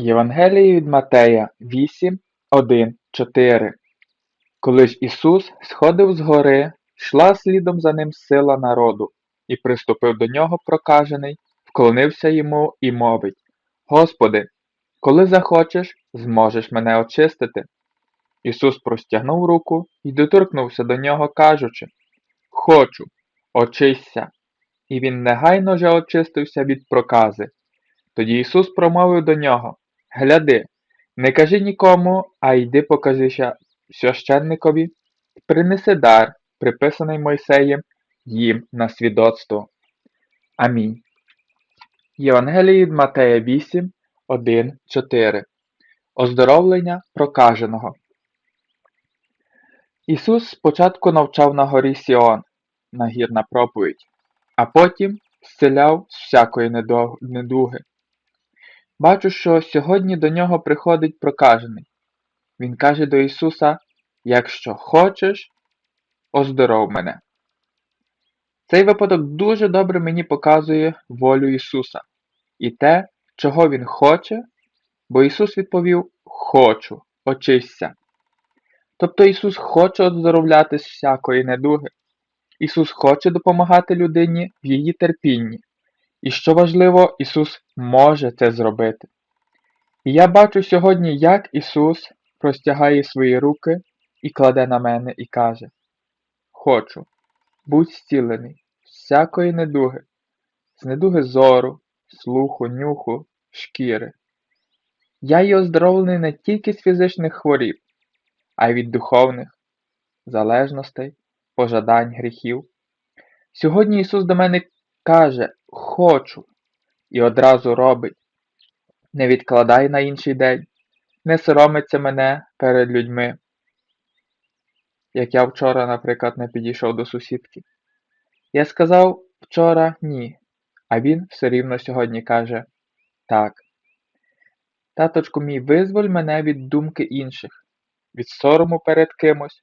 Євангеліє від Матея 8, 1, 4 Коли ж Ісус сходив з гори, йшла слідом за ним сила народу, і приступив до нього прокажений, вклонився йому і мовить Господи, коли захочеш, зможеш мене очистити. Ісус простягнув руку і доторкнувся до нього, кажучи Хочу, очисься. І він негайно же очистився від прокази. Тоді Ісус промовив до нього Гляди, не кажи нікому, а йди покажися священникові, принеси дар, приписаний Мойсеєм їм на свідоцтво. Амінь. Євангеліє від Матея 8, 1, 4 Оздоровлення прокаженого. Ісус спочатку навчав на горі Сіон, нагірна проповідь, а потім зціляв з всякої недуги. Бачу, що сьогодні до нього приходить прокажений. Він каже до Ісуса Якщо хочеш, оздоров мене. Цей випадок дуже добре мені показує волю Ісуса і те, чого Він хоче, бо Ісус відповів Хочу, очисься. Тобто Ісус хоче оздоровляти з всякої недуги. Ісус хоче допомагати людині в її терпінні. І що важливо, Ісус може це зробити. І я бачу сьогодні, як Ісус простягає свої руки і кладе на мене і каже: Хочу, будь зцілений, всякої недуги, з недуги зору, слуху, нюху, шкіри. Я є оздоровлений не тільки з фізичних хворіб, а й від духовних, залежностей, пожадань, гріхів. Сьогодні Ісус до мене каже Хочу, і одразу робить. Не відкладай на інший день, не соромиться мене перед людьми. Як я вчора, наприклад, не підійшов до сусідки. Я сказав вчора ні, а він все рівно сьогодні каже так. Таточку мій, визволь мене від думки інших, від сорому перед кимось.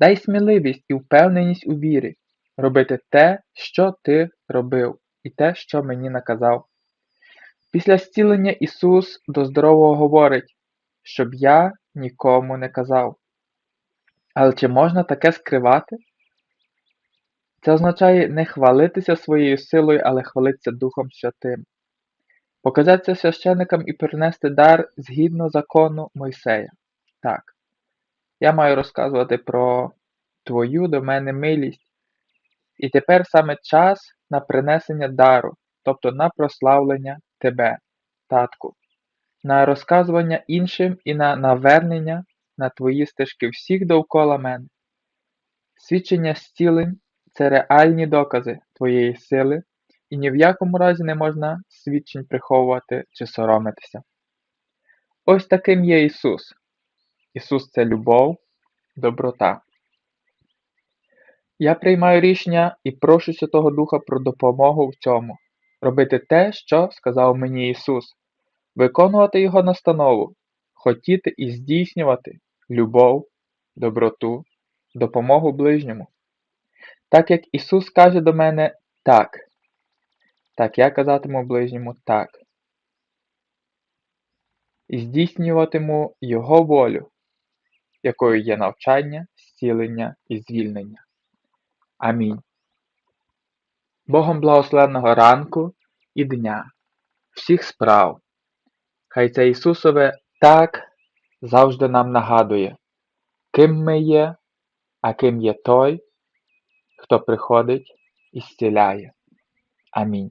Дай сміливість і впевненість у вірі, робити те, що ти робив, і те, що мені наказав. Після зцілення Ісус до здорового говорить, щоб я нікому не казав. Але чи можна таке скривати? Це означає не хвалитися своєю силою, але хвалитися Духом Святим. Показатися священникам і принести дар згідно закону Мойсея. Так. Я маю розказувати про Твою до мене милість. І тепер саме час на принесення дару, тобто на прославлення Тебе, Татку, на розказування іншим і на навернення на Твої стежки всіх довкола мене. Свідчення зцілень це реальні докази Твоєї сили, і ні в якому разі не можна свідчень приховувати чи соромитися. Ось таким є Ісус. Ісус це любов, доброта. Я приймаю рішення і прошу Святого Духа про допомогу в цьому, робити те, що сказав мені Ісус, виконувати Його настанову, хотіти і здійснювати любов, доброту, допомогу ближньому. Так як Ісус каже до мене так, так я казатиму ближньому так. І здійснюватиму Його волю, якою є навчання, зцілення і звільнення. Амінь. Богом благословенного ранку і дня, всіх справ. Хай це Ісусове так завжди нам нагадує, ким ми є, а ким є той, хто приходить і зціляє. Амінь.